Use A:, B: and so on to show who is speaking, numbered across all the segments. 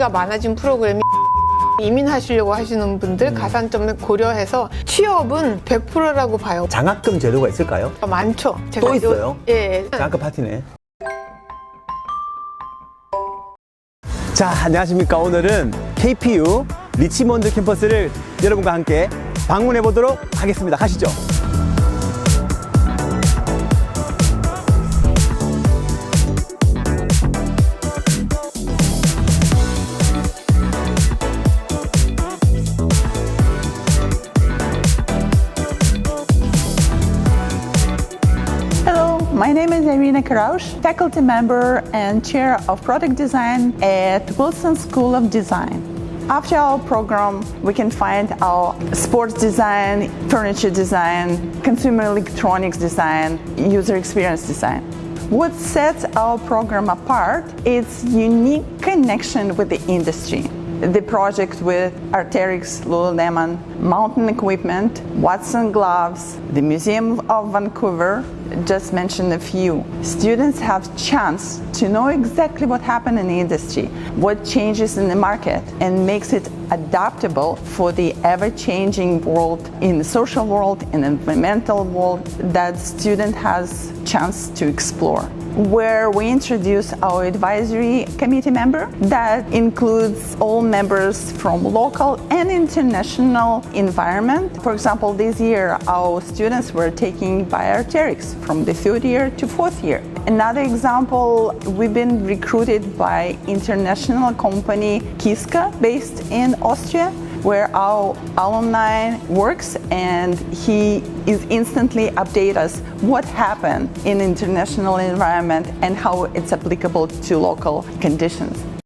A: 인기가 많아진 프로그램이 이민하시려고 하시는 분들
B: 음.
A: 가산점을 고려해서 취업은 100%라고 봐요.
B: 장학금 제도가 있을까요?
A: 많죠.
B: 또 있어요?
A: 예.
B: 장학금 파티네. 자, 안녕하십니까. 오늘은 KPU 리치몬드 캠퍼스를 여러분과 함께 방문해 보도록 하겠습니다. 가시죠.
C: Irina Karaush, faculty member and chair of product design at Wilson School of Design. After our program, we can find our sports design, furniture design, consumer electronics design, user experience design. What sets our program apart is unique connection with the industry. The project with Arterix, Lululemon, Mountain Equipment, Watson Gloves, the Museum of Vancouver, just mentioned a few. Students have chance to know exactly what happened in the industry, what changes in the market, and makes it adaptable for the ever-changing world in the social world, in the environmental world that student has chance to explore where we introduce our advisory committee member that includes all members from local and international environment. For example, this year our students were taking bioarterics from the third year to fourth year. Another example, we've been recruited by international company Kiska based in Austria where our alumni works and he is instantly update us what happened in international environment and how it's applicable to local conditions.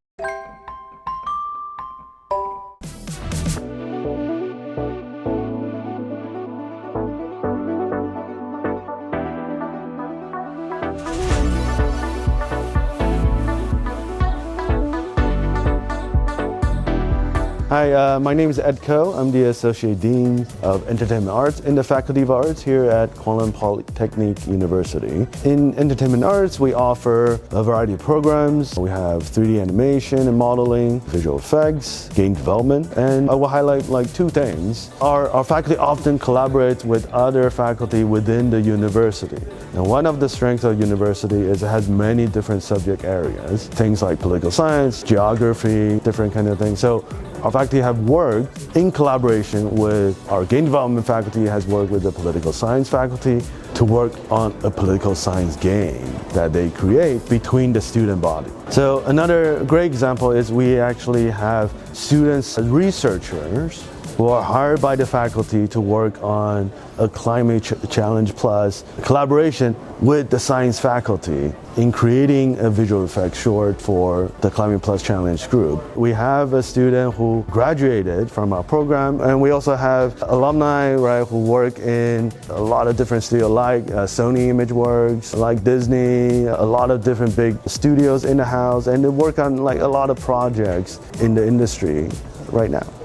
D: Hi, uh, my name is Ed Ko. I'm the Associate Dean of Entertainment Arts in the Faculty of Arts here at Kuala Polytechnic University. In Entertainment Arts, we offer a variety of programs. We have 3D animation and modeling, visual effects, game development, and I will highlight like two things. Our, our faculty often collaborates with other faculty within the university. And one of the strengths of university is it has many different subject areas, things like political science, geography, different kind of things. So our faculty have worked in collaboration with our game development faculty has worked with the political science faculty to work on a political science game that they create between the student body. So another great example is we actually have students, researchers who are hired by the faculty to work on a climate ch- challenge plus collaboration with the science faculty in creating a visual effect short for the climate plus challenge group. We have a student who graduated from our program and we also have alumni right who work in a lot of different studios like uh, sony imageworks like disney a lot of different big studios in the house and they work on like a lot of projects in the industry right now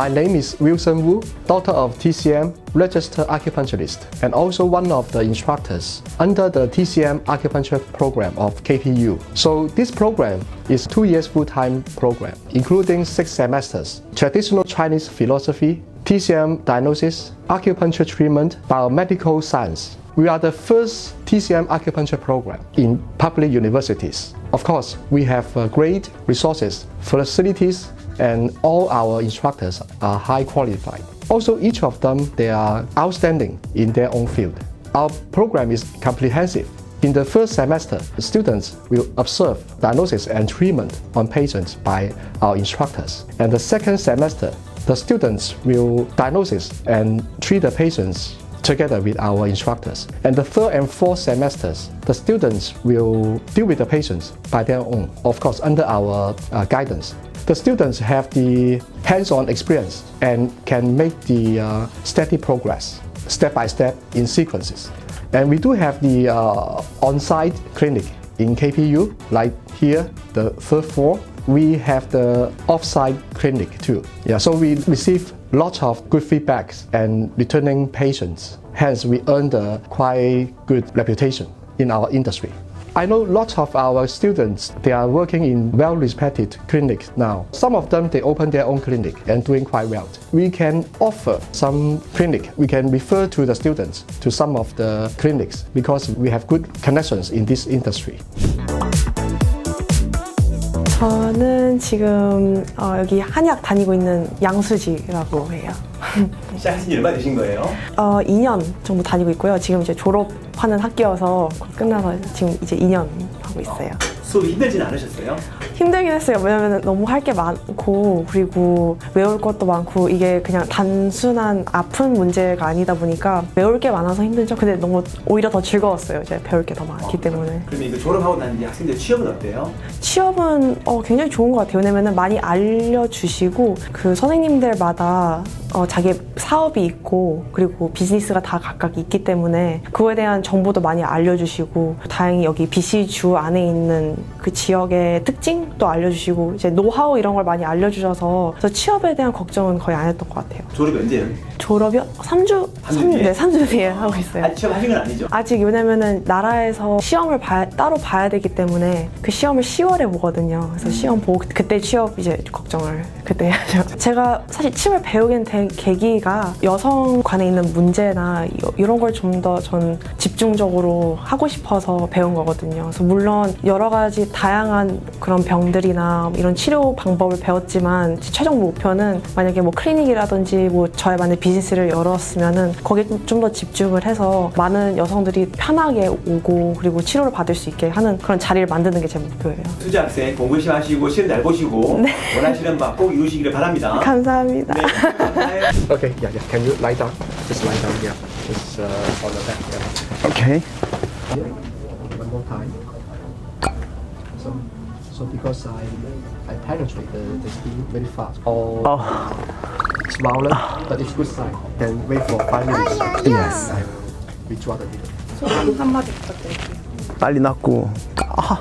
E: My name is Wilson Wu, daughter of TCM, registered acupuncturist, and also one of the instructors under the TCM acupuncture program of KPU. So this program is two years full-time program, including six semesters, traditional Chinese philosophy, TCM diagnosis, acupuncture treatment, biomedical science. We are the first TCM acupuncture program in public universities. Of course, we have uh, great resources, facilities, and all our instructors are high qualified. Also, each of them, they are outstanding in their own field. Our program is comprehensive. In the first semester, the students will observe diagnosis and treatment on patients by our instructors. And the second semester, the students will diagnose and treat the patients together with our instructors. And the third and fourth semesters, the students will deal with the patients by their own, of course, under our uh, guidance. The students have the hands-on experience and can make the uh, steady progress, step by step in sequences. And we do have the uh, on-site clinic in KPU, like here, the third floor, we have the offsite clinic too. Yeah, so we receive lots of good feedbacks and returning patients. Hence, we earned a quite good reputation in our industry. I know lots of our students, they are working in well-respected clinics now. Some of them, they open their own clinic and doing quite well. We can offer some clinic. We can refer to the students to some of the clinics because we have good connections in this industry.
F: 저는 지금 어, 여기 한약 다니고 있는 양수지라고 해요.
B: 시작하신 지 얼마 되신 거예요?
F: 어, 2년 정도 다니고 있고요. 지금 이제 졸업하는 학기여서 곧 끝나서 지금 이제 2년 하고 있어요.
B: 수업이 힘들진 않으셨어요?
F: 힘들긴 했어요. 왜냐면 너무 할 게 많고 그리고 외울 것도 많고 이게 그냥 단순한 아픈 문제가 아니다 보니까 외울 게 많아서 힘들죠. 근데 너무 오히려 더 즐거웠어요. 이제 배울 게 더 많기 때문에.
B: 그러면 이거 졸업하고 난 뒤에 학생들 취업은 어때요?
F: 취업은 어, 굉장히 좋은 것 같아요. 왜냐면 많이 알려주시고 그 선생님들마다 어, 자기 사업이 있고 그리고 비즈니스가 다 각각 있기 때문에 그거에 대한 정보도 많이 알려주시고 다행히 여기 BC 주 안에 있는 그 지역의 특징 도 알려주시고 이제 노하우 이런 걸 많이 알려주셔서 그래서 취업에 대한 걱정은 거의 안 했던 것 같아요.
B: 졸업이 언제요?
F: 졸업이요? 3주?
B: 삼주 뒤에?
F: 네, 3주 뒤에 하고 있어요.
B: 아직 취업하신 건 아니죠?
F: 아직 왜냐면은 나라에서 시험을 봐야- 따로 봐야 되기 때문에 그 시험을 10월에 보거든요. 그래서 시험 보고 그때 취업 이제 걱정을 그때 해야죠. 제가 사실 침을 배우게 된 계기가 여성관에 있는 문제나 이- 이런 걸 좀 더 전 집중적으로 하고 싶어서 배운 거거든요. 그래서 물론 여러 가지 다양한 그런 병들이나 이런 치료 방법을 배웠지만 최종 목표는 만약에 뭐 클리닉이라든지 뭐 저의 만약 비즈니스를 열었으면은 거기에 좀 더 집중을 해서 많은 여성들이 편하게 오고 그리고 치료를 받을 수 있게 하는 그런 자리를 만드는 게 제 목표예요.
B: 수지 학생 공부 열심히 하시고 시험 잘 보시고 원하시는 바꼭 이루시기를 바랍니다.
F: 감사합니다.
B: 네, 감사해요.
E: Okay, yeah, yeah. Can you lie down? Just lie down, yeah. Just uh, on the back, yeah.
B: 오케이.
E: One more time. So, so because I I penetrate the, the skin very fast or swollen, but it's good sign. Then wait for five minutes.
B: Yes.
E: Withdraw the needle.
B: 빨리 낫고. 자,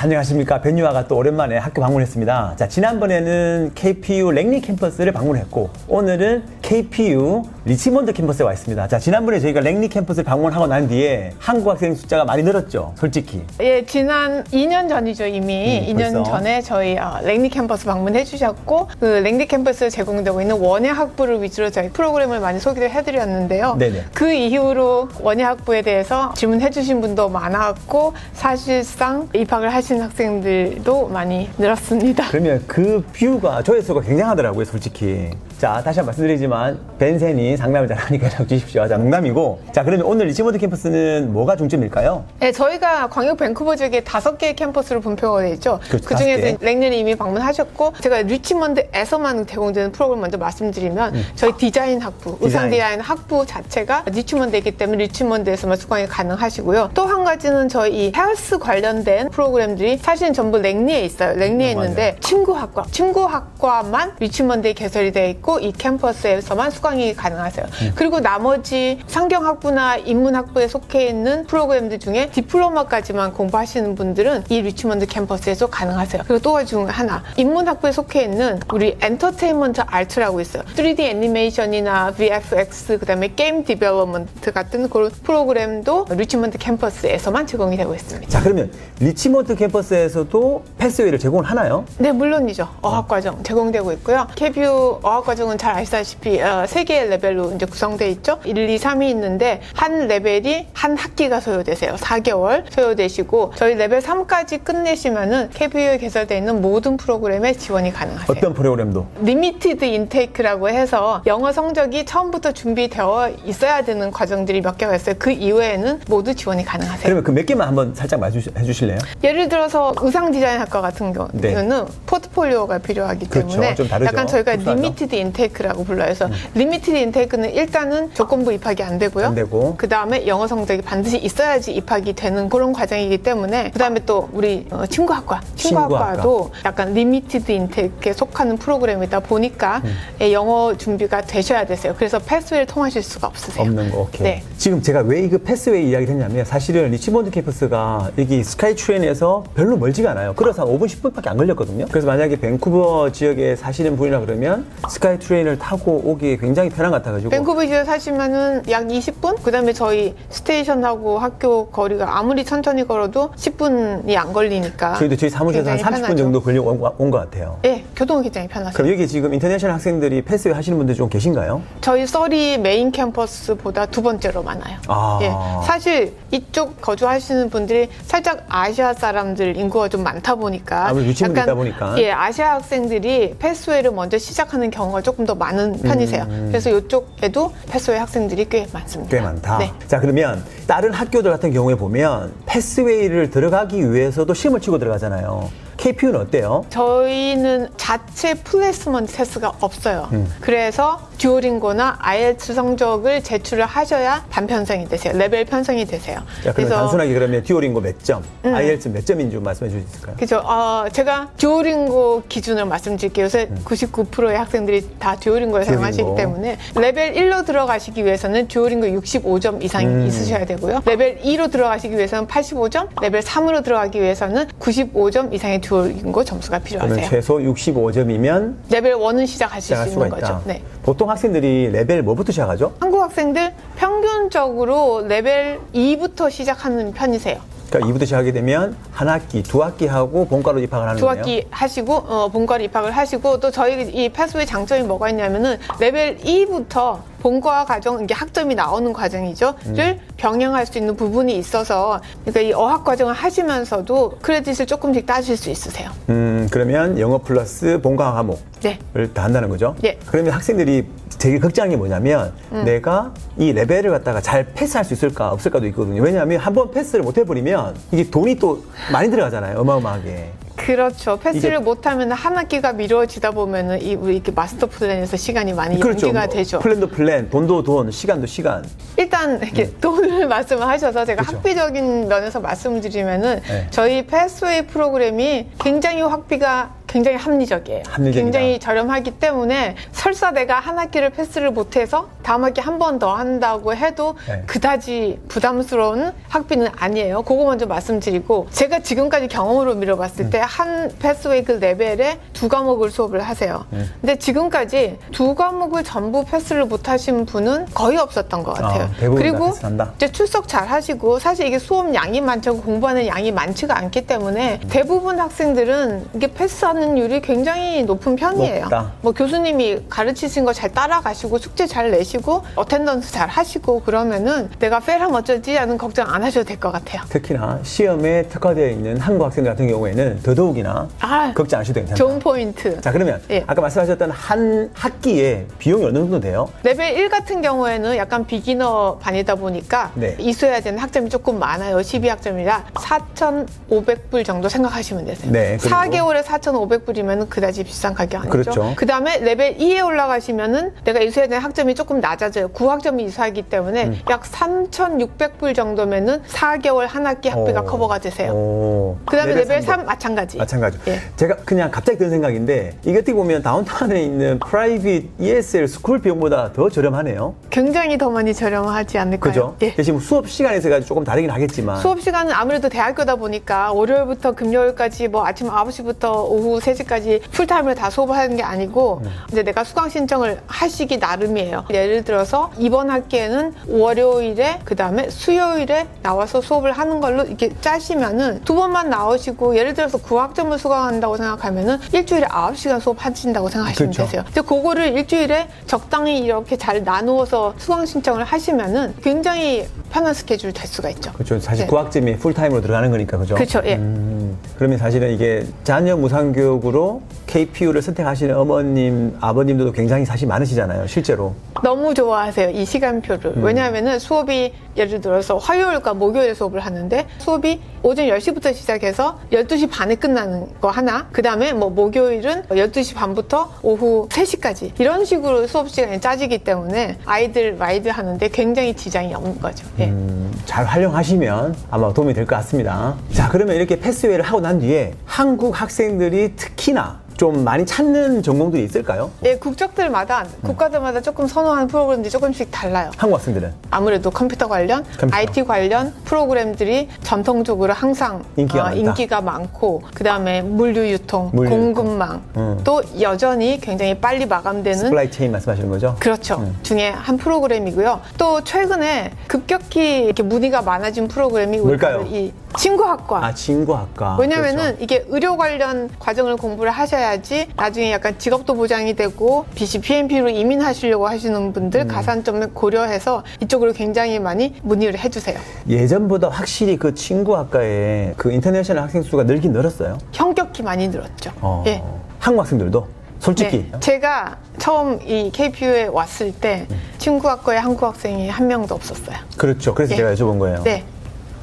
B: 안녕하십니까. 변유아가 또 오랜만에 학교 방문했습니다. 자, 지난번에는 KPU 랭리 캠퍼스를 방문했고, 오늘은 KPU 리치몬드 캠퍼스에 와 있습니다. 자, 지난번에 저희가 랭리 캠퍼스를 방문하고 난 뒤에 한국 학생 숫자가 많이 늘었죠. 솔직히.
A: 예, 지난 2년 전이죠, 이미.
B: 음,
A: 2년
B: 벌써.
A: 전에 저희 어, 랭리 캠퍼스 방문해 주셨고, 그 랭리 캠퍼스에 제공되고 있는 원예 학부를 위주로 저희 프로그램을 많이 소개를 해 드렸는데요.
B: 네네.
A: 그 이후로 원예 학부에 대해서 질문해 주신 분도 많았고, 사실상 입학을 하신 학생들도 많이 늘었습니다.
B: 그러면 그 뷰가 조회수가 굉장하더라고요, 솔직히. 자, 다시 한 번 말씀드리지만, 벤센이 상담을 잘하니까 연락 주십시오. 자, 농담이고. 자, 그러면 오늘 리치몬드 캠퍼스는 뭐가 중점일까요?
A: 네, 저희가 광역 밴쿠버 지역에 다섯 개의 캠퍼스로 분표가 되어 있죠.
B: 그렇죠,
A: 그 중에서
B: 다섯 개.
A: 랭년이 이미 방문하셨고, 제가 리치먼드에서만 제공되는 프로그램 먼저 말씀드리면, 저희 디자인 학부, 의상
B: 음. 디자인.
A: 디자인 학부 자체가 리치먼드이기 때문에 리치먼드에서만 수강이 가능하시고요. 또 한 가지는 저희 이 헬스 관련된 프로그램들이 사실은 전부 랭리에 있어요. 랭리에
B: 음,
A: 있는데, 친구학과, 친구학과만 리치먼드에 개설이 되어 있고, 이 캠퍼스에서만 수강이 가능하세요.
B: 음.
A: 그리고 나머지 상경학부나 인문학부에 속해 있는 프로그램들 중에 디플로마까지만 공부하시는 분들은 이 리치먼드 캠퍼스에서 가능하세요. 그리고 또 중 하나, 인문학부에 속해 있는 우리 엔터테인먼트 아트라고 있어요. 3D 애니메이션이나 VFX, 그다음에 게임 디벨op먼트 같은 그런 프로그램도 리치먼드 캠퍼스에서만 제공이 되고 있습니다.
B: 자, 그러면 리치몬드 캠퍼스에서도 패스웨이를 제공을 하나요?
A: 네, 물론이죠. 어학과정 제공되고 있고요. KBU 어학과정 은 잘 아시다시피 어, 세 개의 레벨로 이제 구성되어 있죠. 1, 2, 3이 있는데 한 레벨이 한 학기가 소요되세요. 4개월 소요되시고 저희 레벨 3까지 끝내시면은 KBU에 개설되어 있는 모든 프로그램에 지원이 가능하세요.
B: 어떤 프로그램도?
A: 리미티드 인테이크라고 해서 영어 성적이 처음부터 준비되어 있어야 되는 과정들이 몇 개가 있어요. 그 이외에는 모두 지원이 가능하세요.
B: 그러면 그 몇 개만 한번 살짝 말씀해 주실래요?
A: 예를 들어서 의상 디자인 학과 같은
B: 네.
A: 경우는 포트폴리오가 필요하기
B: 그렇죠.
A: 때문에. 약간 저희가. 리미티드 인 테이크라고 불러요. 그래서 리미티드 인테이크는 일단은 조건부 입학이 안 되고요.
B: 안 되고.
A: 그 다음에 영어 성적이 반드시 있어야지 입학이 되는 그런 과정이기 때문에 그 다음에 또 우리 어, 친구학과 친구학과도 약간 리미티드 인테이크에 속하는 프로그램이다 보니까
B: 음.
A: 예, 영어 준비가 되셔야 되세요. 그래서 패스웨이를 통하실 수가 없으세요.
B: 없는 거 오케이.
A: 네.
B: 지금 제가 왜 이거 패스웨이 이야기를 했냐면 사실은 리치몬드 캠퍼스가 여기 스카이 트레인에서 별로 멀지가 않아요. 그래서 한 5분 10분밖에 안 걸렸거든요. 그래서 만약에 밴쿠버 지역에 사시는 분이라 그러면 스카이 트레인을 타고 오기 굉장히 편한 것 같아가지고
A: 밴쿠버 지에 사시면은 약 20분? 그 다음에 저희 스테이션하고 학교 거리가 아무리 천천히 걸어도 10분이 안 걸리니까.
B: 저희도 저희 사무실에서 한
A: 굉장히
B: 30분
A: 편하죠.
B: 정도 걸려 온것 같아요.
A: 예, 교통은 굉장히 편하세요.
B: 그럼 여기 지금 인터내셔널 학생들이 패스웨이 하시는 분들 좀 계신가요?
A: 저희 썰이 메인 캠퍼스보다 두 번째로 많아요.
B: 아.
A: 예, 사실 이쪽 거주하시는 분들이 살짝 아시아 사람들 인구가 좀 많다 보니까
B: 아무래도 유치원도 있다 보니까.
A: 예, 아시아 학생들이 패스웨이를 먼저 시작하는 경우가 조금 더 많은 편이세요. 그래서 이쪽에도 패스웨이 학생들이 꽤 많습니다.
B: 꽤 많다.
A: 네.
B: 자, 그러면 다른 학교들 같은 경우에 보면 패스웨이를 들어가기 위해서도 시험을 치고 들어가잖아요. KPU는 어때요?
A: 저희는 자체 플레이스먼트 테스트가 없어요.
B: 음.
A: 그래서 듀오링고나 IELTS 성적을 제출을 하셔야 반편성이 되세요. 레벨 편성이 되세요.
B: 자, 그러면 단순하게 그러면 듀오링고 몇 점, IELTS 몇 점인지 좀 말씀해 주실 수 있을까요?
A: 그죠. 어, 제가 듀오링고 기준을 말씀드릴게요. 요새 99%의 학생들이 다 듀오링고를 사용하시기
B: 듀오링고.
A: 때문에 레벨 1로 들어가시기 위해서는 듀오링고 65점 이상이
B: 음.
A: 있으셔야 되고요. 레벨 2로 들어가시기 위해서는 85점, 레벨 3으로 들어가기 위해서는 95점 이상의 듀오링고 점수가 필요하세요.
B: 최소 65점이면
A: 레벨 1은 시작하실
B: 시작할
A: 수 있는. 거죠. 네.
B: 보통 학생들이 레벨 뭐부터 시작하죠?
A: 한국 학생들 평균적으로 레벨 2부터 시작하는 편이세요.
B: 그러니까 2부터 시작하게 되면 한 학기, 두 학기 하고 본과로 입학을 하는
A: 두
B: 거예요.
A: 학기 하시고 어, 본과로 입학을 하시고 또 저희 이 패스웨이 장점이 뭐가 있냐면은 레벨 2부터 본과 과정 이게 학점이 나오는 과정이죠.
B: 음.
A: 를 병행할 수 있는 부분이 있어서 그러니까 이 어학 과정을 하시면서도 크레딧을 조금씩 따실 수 있으세요.
B: 음, 그러면 영어 플러스 본과 과목을
A: 네.
B: 다 한다는 거죠?
A: 예.
B: 그러면 학생들이 되게 걱정하는 게 뭐냐면
A: 음.
B: 내가 이 레벨을 갖다가 잘 패스할 수 있을까 없을까도 있거든요. 왜냐하면 한 번 패스를 못 해버리면 이게 돈이 또 많이 들어가잖아요. 어마어마하게.
A: 그렇죠. 패스를 못하면 한 학기가 미뤄지다 보면은 이 우리 이렇게 마스터 플랜에서 시간이 많이 연기가
B: 뭐
A: 되죠.
B: 플랜도 플랜, 돈도 돈, 시간도 시간.
A: 일단 이렇게
B: 음.
A: 돈을 말씀을 하셔서 제가 학비적인 면에서 말씀드리면은
B: 네.
A: 저희 패스웨이 프로그램이 굉장히 학비가 굉장히 합리적이에요.
B: 합리적이다.
A: 굉장히 저렴하기 때문에 설사 내가 한 학기를 패스를 못해서 다음 학기 한 번 더 한다고 해도
B: 네.
A: 그다지 부담스러운 학비는 아니에요. 그거 먼저 말씀드리고 제가 지금까지 경험으로 밀어봤을
B: 음.
A: 때한 패스웨이 그 레벨에 두 과목을 수업을 하세요.
B: 음.
A: 근데 지금까지 두 과목을 전부 패스를 못 하신 분은 거의 없었던 것 같아요.
B: 아,
A: 그리고? 이제 출석 잘 하시고 사실 이게 수업 양이 많죠. 공부하는 양이 많지가 않기 때문에 대부분 학생들은 이게 패스하는 율이 굉장히 높은 편이에요.
B: 높다.
A: 뭐 교수님이 가르치신 거 잘 따라가시고 숙제 잘 내시고 어텐던스 잘 하시고 그러면은 내가 페일하면 어쩌지 하는 걱정 안 하셔도 될 것 같아요.
B: 특히나 시험에 특화되어 있는 한국 학생들 같은 경우에는 더더욱이나
A: 아,
B: 걱정 안 하셔도 괜찮다.
A: 좋은 포인트.
B: 자, 그러면
A: 예.
B: 아까 말씀하셨던 한 학기에 비용이 어느 정도 돼요?
A: 레벨 1 같은 경우에는 약간 비기너 반이다 보니까
B: 네.
A: 이수해야 되는 학점이 조금 많아요. 12학점이라 4,500불 정도 생각하시면 되세요.
B: 네, 그리고?
A: 4개월에 4,500 불이면 그다지 비싼 가격 아니죠.
B: 그렇죠.
A: 그다음에 레벨 2에 올라가시면은 내가 이수해야 되는 학점이 조금 낮아져요. 9학점이 이수하기 때문에
B: 음.
A: 약 3,600불 정도면은 4개월 한 학기 학비가
B: 오.
A: 커버가 되세요.
B: 오.
A: 그다음에 레벨
B: 3삼
A: 마찬가지.
B: 마찬가지.
A: 예.
B: 제가 그냥 갑자기 드는 생각인데 이게 어떻게 보면 다운타운에 있는 프라이빗 ESL 스쿨 비용보다 더 저렴하네요.
A: 굉장히 더 많이 저렴하지 않을까요?
B: 그죠?
A: 예.
B: 대신 뭐 수업 시간에서 가지고 조금 다르긴 하겠지만
A: 수업 시간은 아무래도 대학교다 보니까 월요일부터 금요일까지 뭐 아침 9시부터 오후 3시까지 풀타임을 다 수업을 하는 게 아니고
B: 음.
A: 이제 내가 수강 신청을 하시기 나름이에요. 예를 들어서 이번 학기에는 월요일에 그다음에 수요일에 나와서 수업을 하는 걸로 이렇게 짜시면은 두 번만 나오시고 예를 들어서 9학점을 수강한다고 생각하면은 일주일에 9시간 수업 하신다고 생각하시면
B: 그렇죠.
A: 되세요. 근데 그거를 일주일에 적당히 이렇게 잘 나누어서 수강 신청을 하시면은 굉장히 편한 스케줄 될 수가 있죠.
B: 그렇죠. 사실
A: 네.
B: 구학점이 풀타임으로 들어가는 거니까 그죠?
A: 그렇죠. 예.
B: 음, 그러면 사실은 이게 자녀 무상교 육으로 KPU를 선택하시는 어머님, 아버님들도 굉장히 사실 많으시잖아요, 실제로.
A: 너무 좋아하세요 이 시간표를 왜냐하면은 수업이 예를 들어서 화요일과 목요일 수업을 하는데 수업이 오전 10시부터 시작해서 12시 반에 끝나는 거 하나 그 다음에 뭐 목요일은 12시 반부터 오후 3시까지 이런 식으로 수업 시간이 짜지기 때문에 아이들 라이드 하는데 굉장히 지장이 없는 거죠 예.
B: 음, 잘 활용하시면 아마 도움이 될 것 같습니다. 자, 그러면 이렇게 패스웨이를 하고 난 뒤에 한국 학생들이 특히나 좀 많이 찾는 전공들이 있을까요?
A: 예, 국적들마다 국가들마다 조금 선호하는 프로그램들이 조금씩 달라요
B: 한국 학생들은
A: 아무래도 컴퓨터 관련,
B: 컴퓨터.
A: IT 관련 프로그램들이 전통적으로 항상
B: 인기가
A: 어,
B: 많다.
A: 인기가 많고 그 다음에 물류 유통,
B: 물류
A: 공급망
B: 음.
A: 또 여전히 굉장히 빨리 마감되는
B: 스플라이 체인 말씀하시는 거죠?
A: 그렇죠. 중에 한 프로그램이고요. 또 최근에 급격히 이렇게 문의가 많아진 프로그램이 우리
B: 뭘까요?
A: 이 친구학과.
B: 아, 친구학과.
A: 왜냐면은
B: 그렇죠.
A: 이게 의료 관련 과정을 공부를 하셔야 지 나중에 약간 직업도 보장이 되고 BC, PMP로 이민하시려고 하시는 분들
B: 음.
A: 가산점을 고려해서 이쪽으로 굉장히 많이 문의를 해주세요.
B: 예전보다 확실히 그 친구 학과에 그 인터내셔널 학생 수가 늘긴 늘었어요.
A: 현격히 많이 늘었죠.
B: 어,
A: 예.
B: 한국 학생들도 솔직히
A: 네. 제가 처음 이 KPU에 왔을 때
B: 음.
A: 친구학과에 한국 학생이 한 명도 없었어요.
B: 그렇죠. 그래서
A: 예.
B: 제가 여쭤본 거예요.
A: 네.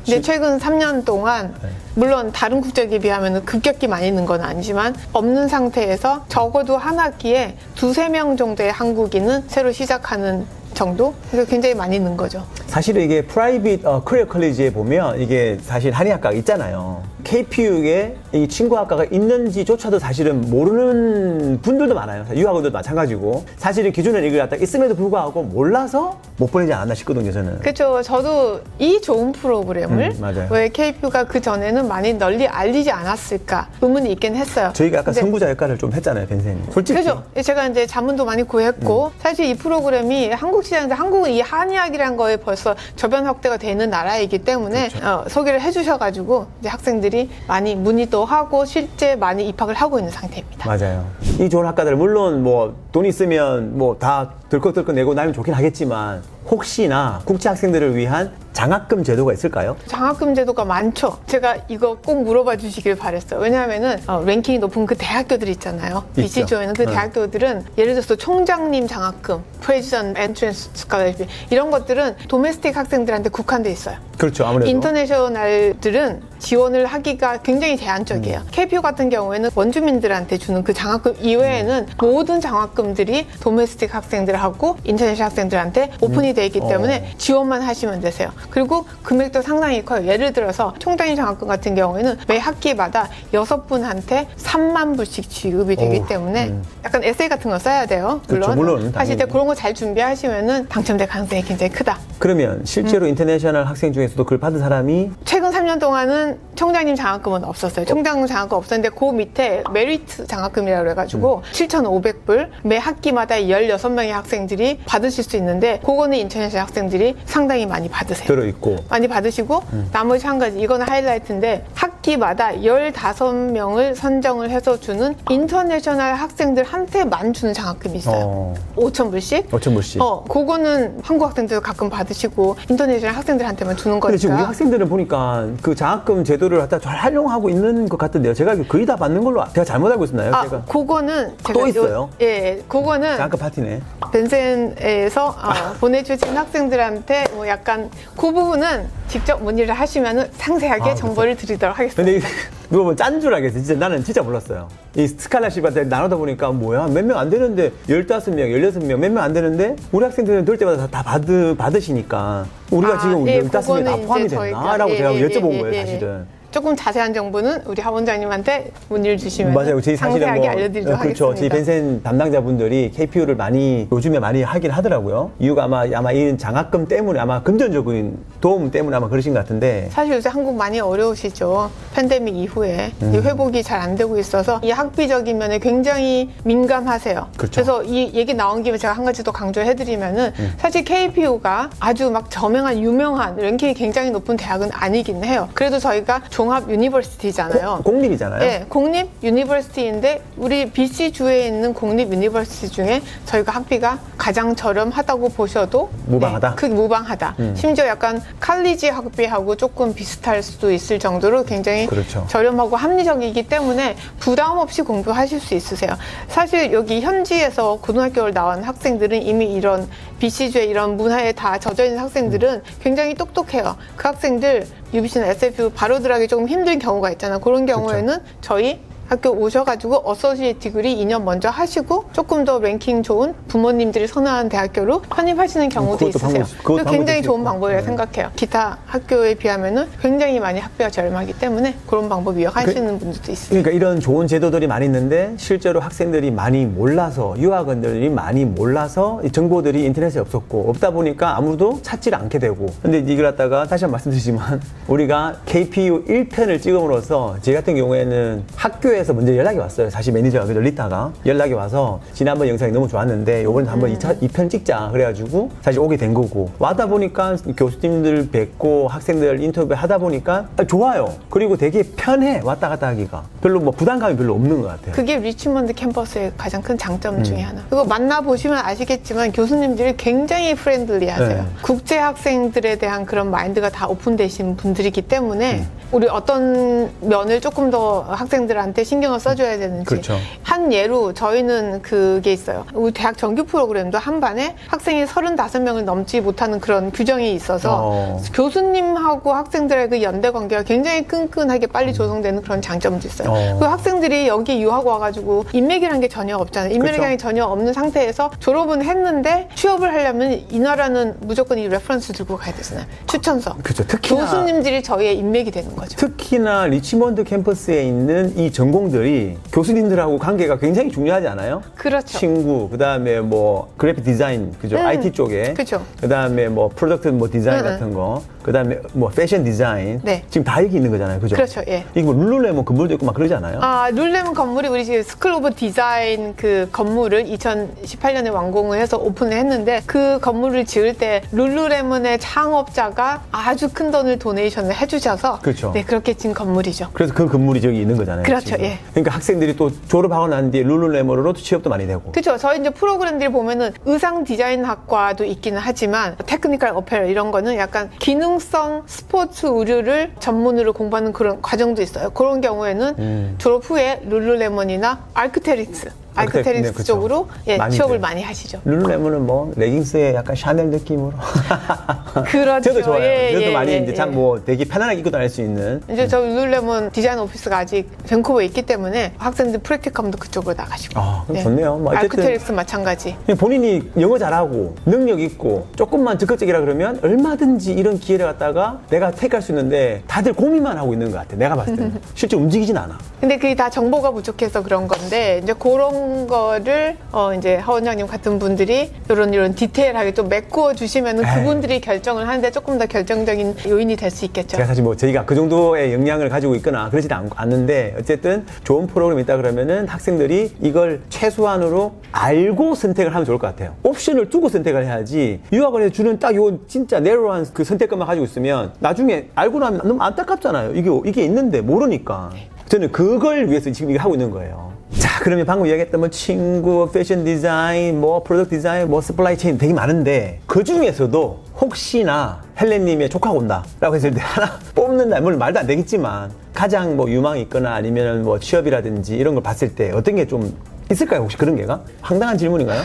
A: 근데
B: 시-
A: 최근 3년 동안
B: 네.
A: 물론 다른 국적에 비하면 급격히 많이 는 건 아니지만 없는 상태에서 적어도 한 학기에 두세 명 정도의 한국인은 새로 시작하는 정도? 그래서 굉장히 많이 는 거죠.
B: 사실은 이게 프라이빗 어, 커리어 컬리지에 보면 이게 사실 한의학과가 있잖아요. KPU에 이 친구 학과가 있는지조차도 사실은 모르는 분들도 많아요. 유학원도 마찬가지고. 사실은 기존에 이걸 갖다 있음에도 불구하고 몰라서 못 보내지 않았나 싶거든요, 저는.
A: 그렇죠. 저도 이 좋은 프로그램을
B: 음, 맞아요.
A: 왜 KPU가 그 전에는 많이 널리 알리지 않았을까 의문이 있긴 했어요.
B: 저희가 약간
A: 근데
B: 선구자 역할을 좀 했잖아요, 벤센이. 솔직히.
A: 그죠. 제가 이제 자문도 많이 구했고 사실 이 프로그램이 한국 시장에서 한국은 이 한의학이란 거에 벌써 저변 확대가 되는 나라이기 때문에 어, 소개를 해주셔가지고 이제 학생들이 많이 문의도 하고 실제 많이 입학을 하고 있는 상태입니다.
B: 맞아요. 이 좋은 학과들 물론 뭐 돈 있으면 뭐다 덜컥덜컥 내고 나면 좋긴 하겠지만 혹시나 국제 학생들을 위한 장학금 제도가 있을까요?
A: 장학금 제도가 많죠. 제가 이거 꼭 물어봐 주시길 바랬어요. 왜냐하면은 어, 랭킹이 높은 그 대학교들 있잖아요.
B: 있죠.
A: BC조에는 그
B: 네.
A: 대학교들은 예를 들어서 총장님 장학금, 프레지던 엔트랜스 스칼러십 이런 것들은 도메스틱 학생들한테 국한돼 있어요.
B: 그렇죠. 아무래도.
A: 인터내셔널들은 지원을 하기가 굉장히 제한적이에요.
B: 음.
A: KPU 같은 경우에는 원주민들한테 주는 그 장학금 이외에는 모든 장학금들이 도메스틱 학생들하고 인터내셔널 학생들한테 오픈이 돼 있기 때문에
B: 어.
A: 지원만 하시면 되세요. 그리고 금액도 상당히 커요. 예를 들어서 총장님 장학금 같은 경우에는 매 학기마다 여섯 분한테 3만 불씩 지급이 되기
B: 오,
A: 때문에
B: 음.
A: 약간 에세이 같은 거 써야 돼요. 물론,
B: 그렇죠, 물론,
A: 하실 때
B: 당연히.
A: 그런 거 잘 준비하시면은 당첨될 가능성이 굉장히 크다.
B: 그러면
A: 음.
B: 실제로 인터내셔널 학생 중에서도 그걸 받은 사람이
A: 최근 3년 동안은 총장님 장학금은 없었어요. 총장 장학금 없었는데 그 밑에 메리트 장학금이라고 해가지고 7,500불 매 학기마다 16명의 학생들이 받으실 수 있는데 그거는 인터내셔널 학생들이 상당히 많이 받으세요.
B: 들어있고
A: 많이 받으시고 나머지 한 가지 이거는 하이라이트인데 학 기마다 15명을 선정을 해서 주는 인터내셔널 학생들 한테만 주는 장학금이 있어요.
B: 어,
A: 5,000불씩?
B: 5,000불씩.
A: 어, 그거는 한국 학생들도 가끔 받으시고 인터내셔널 학생들한테만 주는
B: 근데 지금 우리
A: 거니까.
B: 학생들은 보니까 그 장학금 제도를 갖다 잘 활용하고 있는 것 같은데요. 제가 거의 다 받는 걸로 제가 잘못 알고 있었나요?
A: 아,
B: 제가
A: 그거는 제가
B: 또
A: 요-
B: 있어요?
A: 예, 그거는
B: 장학금 파티네.
A: 벤센에서 어, 보내주신 학생들한테 뭐 약간 그 부분은 직접 문의를 하시면 상세하게
B: 아,
A: 정보를 드리도록 하겠습니다.
B: 근데 누가 보면 짠 줄 알겠어요. 진짜 나는 진짜 몰랐어요. 이 스칼라십한테 나누다 보니까 뭐야 몇 명 안 되는데 15명, 16명 몇 명 안 되는데 우리 학생들은 들 때마다 다, 다 받으, 받으시니까 우리가
A: 아,
B: 지금
A: 예,
B: 15명이 다 포함이
A: 이제
B: 됐나?
A: 저희가-
B: 라고
A: 예,
B: 제가
A: 예,
B: 여쭤본
A: 예,
B: 거예요
A: 예, 예.
B: 사실은.
A: 조금 자세한 정보는 우리 학원장님한테 문의를 주시면
B: 맞아요. 저희 사실은
A: 상세하게
B: 뭐
A: 알려드리도록
B: 어, 그렇죠. 저희
A: 하겠습니다.
B: 벤센 담당자분들이 KPU를 많이 요즘에 많이 하긴 하더라고요. 이유가 아마 아마 이 장학금 때문에 아마 금전적인 도움 때문에 아마 그러신 것 같은데
A: 사실 요새 한국 많이 어려우시죠. 팬데믹 이후에
B: 음.
A: 이 회복이 잘 안 되고 있어서 이 학비적인 면에 굉장히 민감하세요.
B: 그렇죠.
A: 래서이 얘기 나온 김에 제가 한 가지 더 강조해드리면은
B: 음.
A: 사실 KPU가 아주 막 저명한 유명한 랭킹이 굉장히 높은 대학은 아니긴 해요. 그래도 저희가 종 종합 유니버시티잖아요.
B: 공립이잖아요.
A: 네, 공립 유니버시티인데 우리 BC 주에 있는 공립 유니버시티 중에 저희가 학비가 가장 저렴하다고 보셔도
B: 무방하다? 음.
A: 네, 그 무방하다. 심지어 약간 칼리지 학비하고 조금 비슷할 수도 있을 정도로 굉장히
B: 그렇죠.
A: 저렴하고 합리적이기 때문에 부담 없이 공부하실 수 있으세요. 사실 여기 현지에서 고등학교를 나온 학생들은 이미 이런 BC주의 이런 문화에 다 젖어 있는 학생들은 굉장히 똑똑해요. 그 학생들 UBC나 SFU 바로 들어가기 조금 힘든 경우가 있잖아요. 그런 경우에는 저희 학교 오셔가지고 어서시에이트 디그리 2년 먼저 하시고 조금 더 랭킹 좋은 부모님들이 선호하는 대학교로 편입하시는 경우도
B: 그것도
A: 있으세요. 그거 굉장히 좋은
B: 있고.
A: 방법이라고
B: 네.
A: 생각해요. 기타 학교에 비하면은 굉장히 많이 학비가 저렴하기 때문에 그런 방법 이용하시는 분들도 있어요.
B: 그러니까 이런 좋은 제도들이 많이 있는데 실제로 학생들이 많이 몰라서 유학원들이 많이 몰라서 이 정보들이 인터넷에 없었고 없다 보니까 아무도 찾지를 않게 되고 근데 이걸 갖다가 다시 한 번 말씀드리지만 우리가 KPU 1편을 찍음으로써 제 같은 경우에는 학교에 서 먼저 연락이 왔어요 사실 매니저가 그죠 리타가 연락이 와서 지난번 영상이 너무 좋았는데 요번에 한번 이 2차, 2편 찍자 그래가지고 사실 오게 된 거고 와다 보니까 교수님들 뵙고 학생들 인터뷰 하다 보니까 아, 좋아요 그리고 되게 편해 왔다 갔다 하기가 별로 뭐 부담감이 별로 없는 것 같아요
A: 그게 리치먼드 캠퍼스의 가장 큰 장점
B: 음.
A: 중에 하나. 그거 만나 보시면 아시겠지만 교수님들이 굉장히 프렌들리 하세요.
B: 네.
A: 국제 학생들에 대한 그런 마인드가 다 오픈되신 분들이기 때문에
B: 음.
A: 우리 어떤 면을 조금 더 학생들한테 신경을 써줘야 되는지.
B: 그렇죠.
A: 한 예로 저희는 그게 있어요. 우리 대학 정규 프로그램도 한 반에 학생이 35명을 넘지 못하는 그런 규정이 있어서
B: 어.
A: 교수님하고 학생들의 그 연대 관계가 굉장히 끈끈하게 빨리 조성되는 그런 장점도 있어요.
B: 어.
A: 그 학생들이 여기 유학 와가지고 인맥이라는 게 전혀 없잖아요. 인맥이라는 게
B: 그렇죠.
A: 전혀 없는 상태에서 졸업은 했는데 취업을 하려면 이 나라는 무조건 이 레퍼런스 들고 가야 되잖아요. 추천서.
B: 그렇죠. 특히나-
A: 교수님들이 저희의 인맥이 되는 거죠.
B: 특히나 리치먼드 캠퍼스에 있는 이 전 공들이 교수님들하고 관계가 굉장히 중요하지 않아요?
A: 그렇죠.
B: 친구, 그 다음에 뭐 그래픽 디자인, 그죠?
A: 음,
B: IT 쪽에.
A: 그죠.
B: 그 다음에 뭐 프로덕트 뭐 디자인
A: 음,
B: 같은 거. 그 다음에 뭐 패션 디자인.
A: 네.
B: 지금 다 여기 있는 거잖아요. 그죠?
A: 그렇죠, 예.
B: 이게 뭐 룰루레몬 건물도 있고 막 그러지 않아요?
A: 아, 룰레몬 건물이 우리 지금 스쿨 오브 디자인 그 건물을 2018년에 완공을 해서 오픈을 했는데 그 건물을 지을 때 룰루레몬의 창업자가 아주 큰 돈을 도네이션을 해주셔서
B: 그렇죠.
A: 네, 그렇게 진 건물이죠.
B: 그래서 그 건물이 저기 있는 거잖아요.
A: 그렇죠,
B: 지금.
A: 예.
B: 그러니까 학생들이 또 졸업하고 난 뒤에 룰루레몬으로 취업도 많이 되고.
A: 그렇죠. 저희 이제 프로그램들이 보면은 의상 디자인 학과도 있기는 하지만 테크니컬 어페럴 이런 거는 약간 기능성 스포츠 의류를 전문으로 공부하는 그런 과정도 있어요. 그런 경우에는
B: 음.
A: 졸업 후에 룰루레몬이나 아르크테릭스, 아르크테릭스
B: 네, 그렇죠.
A: 쪽으로 예,
B: 많이
A: 취업을
B: 돼요.
A: 많이 하시죠.
B: 룰루레몬은 뭐 레깅스에 약간 샤넬 느낌으로.
A: 그렇죠.
B: 저도 좋아요.
A: 예,
B: 저도
A: 예,
B: 많이
A: 예,
B: 이제
A: 예.
B: 참뭐 되게 편안하게 입고 다닐 수 있는.
A: 이제 저 룰루레몬 디자인 오피스가 아직 밴쿠버에 있기 때문에 학생들 프랙티컴도 그쪽으로 나가시고.
B: 아, 그럼 좋네요. 뭐 어쨌든
A: 아르크테릭스 마찬가지.
B: 그냥 본인이 영어 잘하고 능력 있고 조금만 적극적이라 그러면 얼마든지 이런 기회를 갖다가 내가 택할 수 있는데 다들 고민만 하고 있는 것 같아. 내가 봤을 때는 실제 움직이진 않아.
A: 근데 그게 다 정보가 부족해서 그런 건데 이제 그런 거를 어 이제 하 원장님 같은 분들이 이런 이런 디테일하게 좀 메꾸어 주시면은
B: 에이.
A: 그분들이 결정을 하는데 조금 더 결정적인 요인이 될 수 있겠죠.
B: 제가 사실 뭐 저희가 그 정도의 역량을 가지고 있거나 그러진 않, 않는데 어쨌든 좋은 프로그램이 있다 그러면은 학생들이 이걸 최소한으로 알고 선택을 하면 좋을 것 같아요. 옵션을 두고 선택을 해야지 유학원에서 주는 딱 요 진짜 내로한 그 선택권만 가지고 있으면 나중에 알고 나면 너무 안타깝잖아요. 이게 이게 있는데 모르니까. 저는 그걸 위해서 지금 이거 하고 있는 거예요. 자, 그러면 방금 이야기했던 뭐 친구, 패션 디자인, 뭐 프로덕트 디자인, 뭐 서플라이 체인 되게 많은데 그 중에서도 혹시나 헬렌님의 조카가 온다라고 했을 때 하나 뽑는다, 물론 말도 안 되겠지만 가장 뭐 유망이 있거나 아니면 뭐 취업이라든지 이런 걸 봤을 때 어떤 게 좀 있을까요? 혹시 그런 게가? 황당한 질문인가요?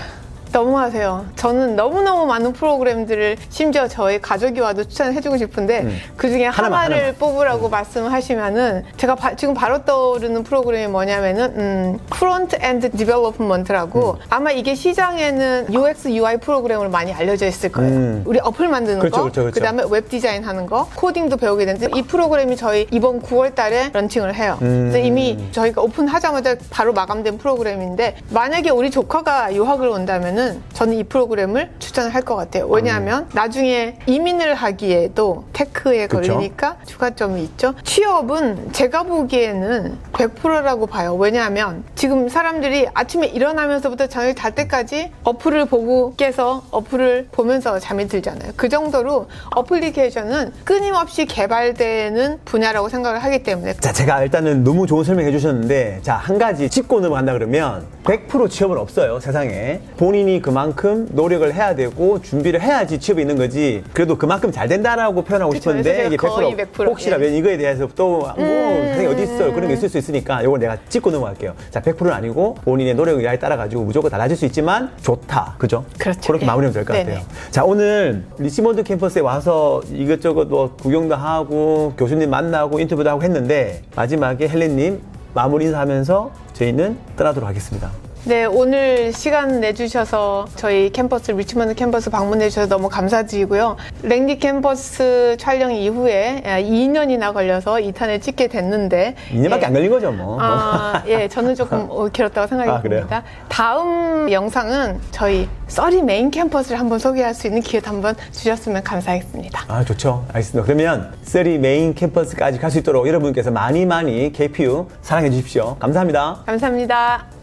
A: 너무하세요. 저는 너무너무 많은 프로그램들을 심지어 저희 가족이 와도 추천해주고 싶은데 그 중에
B: 음. 하나만,
A: 하나를
B: 하나만.
A: 뽑으라고 말씀하시면은 제가 바- 지금 바로 떠오르는 프로그램이 뭐냐면은 음, 프론트 엔드 디벨롭먼트라고
B: 음.
A: 아마 이게 시장에는 UX UI 프로그램으로 많이 알려져 있을 거예요.
B: 음.
A: 우리 어플 만드는
B: 그렇죠,
A: 거,
B: 그렇죠, 그렇죠.
A: 다음에 웹 디자인 하는 거, 코딩도 배우게 되는데 이 프로그램이 저희 이번 9월 달에 런칭을 해요.
B: 음.
A: 그래서 이미 저희가 오픈하자마자 바로 마감된 프로그램인데 만약에 우리 조카가 유학을 온다면은 있으면은 저는 이 프로그램을 추천을 할 것 같아요. 왜냐하면 나중에 이민을 하기에도 테크에
B: 그쵸.
A: 걸리니까 추가점이 있죠. 취업은 제가 보기에는 100%라고 봐요. 왜냐하면 지금 사람들이 아침에 일어나면서부터 저녁 잘 때까지 어플을 보고 깨서 어플을 보면서 잠이 들잖아요. 그 정도로 어플리케이션은 끊임없이 개발되는 분야라고 생각을 하기 때문에
B: 자, 제가 일단은 너무 좋은 설명해 주셨는데, 자, 한 가지 짚고 넘어간다 그러면 100% 취업은 없어요, 세상에. 본인이 그만큼 노력을 해야 되고 준비를 해야지 취업이 있는 거지. 그래도 그만큼 잘 된다라고 표현하고
A: 그쵸,
B: 싶은데,
A: 그래서
B: 이게
A: 제가 거의
B: 100%
A: 100%
B: 혹시라면
A: 예.
B: 이거에 대해서 또, 뭐,
A: 음.
B: 세상에 어디 있어요? 그런 게 있을 수 있으니까, 이걸 내가 짚고 넘어갈게요. 자, 100%는 아니고 본인의 노력 에 따라 가지고 무조건 달라질 수 있지만 좋다. 그죠?
A: 그렇죠.
B: 그렇게
A: 예.
B: 마무리하면 될 것
A: 네네.
B: 같아요. 자, 오늘 리치몬드 캠퍼스에 와서 이것저것 뭐 구경도 하고 교수님 만나고 인터뷰도 하고 했는데 마지막에 헬렌님 마무리 인사하면서 저희는 떠나도록 하겠습니다.
A: 네, 오늘 시간 내주셔서 저희 캠퍼스, 리치먼드 캠퍼스 방문해 주셔서 너무 감사드리고요. 랭리 캠퍼스 촬영 이후에 2년이나 걸려서 2탄을 찍게 됐는데.
B: 2년밖에
A: 예.
B: 안 걸린 거죠, 뭐.
A: 아, 예, 저는 조금 어, 길었다고 생각이
B: 아?
A: 듭니다. 다음 영상은 저희 써리 메인 캠퍼스를 한번 소개할 수 있는 기회도 한번 주셨으면 감사하겠습니다.
B: 아, 좋죠. 알겠습니다. 그러면 쓰리 메인 캠퍼스까지 갈 수 있도록 여러분께서 많이 많이 KPU 사랑해 주십시오. 감사합니다.
A: 감사합니다.